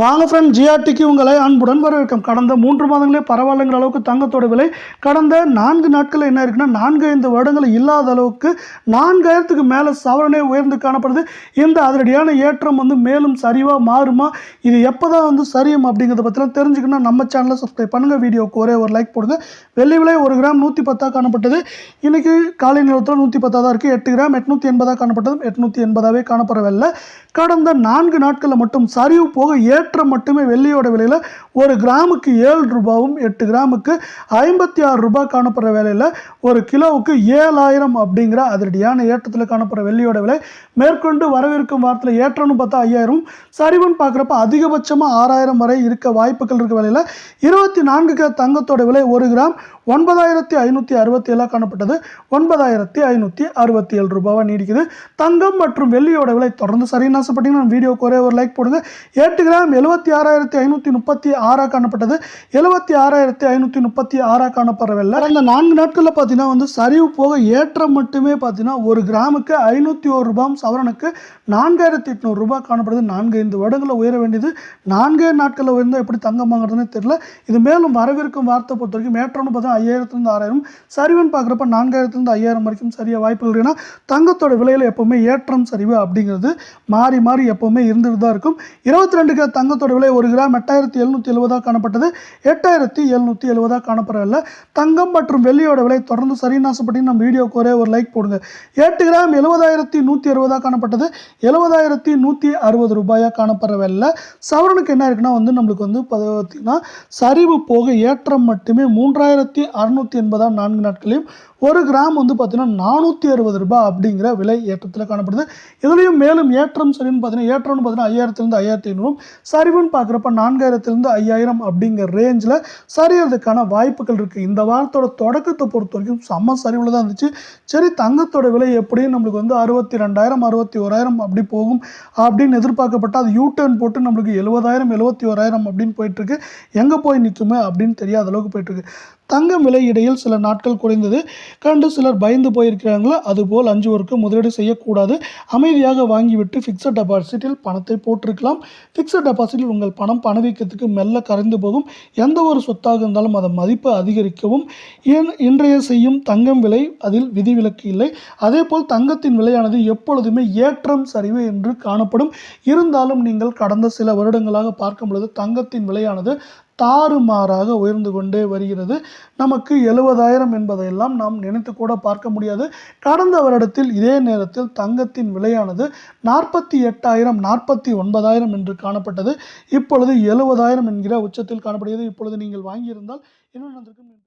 வாங்க ஃப்ரெண்ட் ஜிஆர்டிக்கு உங்களை அன்புடன் வரவேற்கும். கடந்த மூன்று மாதங்களே பரவாயில்லைங்கிற அளவுக்கு தங்கத்தோட விலை கடந்த நான்கு நாட்களில் என்ன இருக்குன்னா நான்கு ஐந்து வருடங்கள் இல்லாத அளவுக்கு நான்காயிரத்துக்கு மேலே சவரனே உயர்ந்து காணப்படுது. இந்த அதிரடியான ஏற்றம் வந்து மேலும் சரிவாக மாறுமா? இது எப்போ தான் வந்து சரியும் அப்படிங்கிறத பற்றிலாம் தெரிஞ்சுக்கணும் நம்ம சேனலை சப்ஸ்கிரைப் பண்ணுங்கள் வீடியோக்கு ஒரே ஒரு லைக் போடுங்க. வெள்ளி விலை ஒரு கிராம் நூற்றி பத்தாக காணப்பட்டது. இன்றைக்கி காலை நிலத்தில் நூற்றி பத்தாக தான் இருக்குது எட்டு கிராம் எட்நூற்றி எண்பதாக காணப்பட்டது எட்நூற்றி எண்பதாகவே காணப்படவில்லை. கடந்த நான்கு நாட்களில் மட்டும் சரிவு போக ஏ ஏற்றம் மட்டுமே வெள்ளியோட விலையில் ஒரு கிராமுக்கு ஏழு ரூபாவும் எட்டு கிராமுக்கு ஐம்பத்தி ஆறு ரூபாய் காணப்படுற வேலையில் ஒரு கிலோவுக்கு ஏழாயிரம் அப்படிங்கிற அதிரடியான ஏற்றத்தில் காணப்படுற வெள்ளியோட விலை. மேற்கொண்டு வரவிருக்கும் வாரத்தில் ஏற்றம்னு பார்த்தா ஐயாயிரம். சரிவுன்னு பார்க்குறப்ப அதிகபட்சமாக ஆறாயிரம் வரை இருக்க வாய்ப்புகள் இருக்க வேலையில் இருபத்தி நான்கு கிலோ தங்கத்தோட விலை ஒரு கிராம் ஒன்பதாயிரத்தி ஐநூற்றி அறுபத்தி ஏழாக காணப்பட்டது. ஒன்பதாயிரத்தி ஐநூற்றி அறுபத்தி ஏழு ரூபாவாக நீடிக்குது. தங்கம் மற்றும் வெள்ளியோட விலை தொடர்ந்து சரின்னு ஆசைப்பட்டீங்கன்னா வீடியோக்கு ஒரே ஒரு லைக் போடுங்க. எட்டு கிராம் எழுபத்தி ஆறாயிரத்தி ஐநூற்றி முப்பத்தி ஆறாக காணப்பட்டது. எழுபத்தி ஆறாயிரத்தி ஐநூற்றி முப்பத்தி ஆறாக காணப்படவில்லை. அந்த நான்கு நாட்களில் பார்த்தீங்கன்னா வந்து சரிவு போக ஏற்றம் மட்டுமே பார்த்தீங்கன்னா ஒரு கிராமுக்கு ஐநூற்றி ஒரு ரூபாய் சவரனுக்கு நான்காயிரத்தி எட்நூறு ரூபாய் காணப்படுது. நான்கு ஐந்து வருடங்களில் உயர வேண்டியது. நான்கே நாட்களில் உயர்ந்தால் எப்படி தங்கம் வாங்குறதுன்னு தெரியல. இது மேலும் வரவிருக்கும் வார்த்தை பொறுத்த வரைக்கும் ஏற்றம்னு பார்த்தா ஐயாயிரத்துலேருந்து ஆறாயிரம். சரிவுன்னு பார்க்குறப்ப நான்காயிரத்துலேருந்து ஐயாயிரம் வரைக்கும் சரியாக வாய்ப்புகள் இல்லைன்னா தங்கத்தோட விலையில் எப்போவுமே ஏற்றம் சரிவு அப்படிங்கிறது மாறி மாறி எப்போவுமே இருந்துட்டு தான் இருக்கும். இருபத்தி ரெண்டு கிராம் தங்கத்தோட விலை ஒரு கிராம் எட்டாயிரத்தி எழுநூற்றி எழுபதாக காணப்பட்டது. எட்டாயிரத்தி எழுநூற்றி எழுபதாக காணப்படவில்லை தங்கம் மற்றும் வெள்ளியோட விலை தொடர்ந்து சரின்னு நம்ம வீடியோக்கு ஒரே ஒரு லைக் போடுங்க. எட்டு கிராம் எழுபதாயிரத்தி நூற்றி அறுபதாக காணப்பட்டது. எழுபதாயிரத்தி நூற்றி அறுபது ரூபாயாக காணப்படவில்லை சவரனுக்கு என்ன இருக்குன்னா வந்து நம்மளுக்கு வந்து பார்த்தீங்கன்னா சரிவு போக ஏற்றம் மட்டுமே மூன்றாயிரத்தி அறுநூற்றி எண்பதாம் நான்கு நாட்களையும் ஒரு கிராம் வந்து பார்த்தீங்கன்னா நானூற்றி அறுபது ரூபாய் அப்படிங்கிற விலை ஏற்றத்தில் காணப்படுது. இதுலேயும் மேலும் ஏற்றம் சரின்னு பார்த்தீங்கன்னா ஏற்றம்னு பார்த்தீங்கன்னா ஐயாயிரத்துலேருந்து ஐயாயிரத்தி ஐநூறும் சரிவுன்னு பார்க்குறப்ப நான்காயிரத்துலேருந்து ஐயாயிரம் அப்படிங்கிற ரேஞ்சில் சரியறதுக்கான வாய்ப்புகள் இருக்குது இந்த வாரத்தோட தொடக்கத்தை பொறுத்த வரைக்கும் செம்ம சரிவில் தான் இருந்துச்சு. சரி தங்கத்தோட விலை எப்படியும் நம்மளுக்கு வந்து அறுபத்தி ரெண்டாயிரம் அறுபத்தி ஓராயிரம் அப்படி போகும் அப்படின்னு எதிர்பார்க்கப்பட்ட அது யூ டர்ன் போட்டு நம்மளுக்கு எழுபதாயிரம் எழுபத்தி ஓராயிரம் அப்படின்னு போயிட்டுருக்கு. எங்கே போய் நிற்குமே அப்படின்னு தெரியாத அளவுக்கு போயிட்டுருக்கு. தங்கம் விலை இடையில் சில நாட்கள் குறைந்தது. கண்டு சிலர் பயந்து போயிருக்கிறாங்களோ? அதுபோல் அஞ்சுவோருக்கு முதலீடு செய்யக்கூடாது. அமைதியாக வாங்கிவிட்டு ஃபிக்ஸட் டெபாசிட்டில் பணத்தை போட்டிருக்கலாம். ஃபிக்ஸட் டெபாசிட்டில் உங்கள் பணம் பணவீக்கத்துக்கு மெல்ல கரைந்து போகும். எந்த ஒரு சொத்தாக இருந்தாலும் அதன் மதிப்பு அதிகரிக்கவும். இன்றைய செய்யும் தங்கம் விலை அதில் விதிவிலக்கு இல்லை. அதே போல் தங்கத்தின் விலையானது எப்பொழுதுமே ஏற்றம் சரிவு என்று காணப்படும். இருந்தாலும் நீங்கள் கடந்த சில வருடங்களாக பார்க்கும் பொழுது தங்கத்தின் விலையானது தாறுமாறாக உயர்ந்து கொண்டே வருகிறது. நமக்கு எழுபதாயிரம் என்பதையெல்லாம் நாம் நினைத்து கூட பார்க்க முடியாது. கடந்த வருடத்தில் இதே நேரத்தில் தங்கத்தின் விலையானது நாற்பத்தி எட்டாயிரம் நாற்பத்தி ஒன்பதாயிரம் என்று காணப்பட்டது. இப்பொழுது எழுபதாயிரம் என்கிற உச்சத்தில் காணப்படுகிறது. இப்பொழுது நீங்கள் வாங்கியிருந்தால் என்ன நடந்திருக்கும்?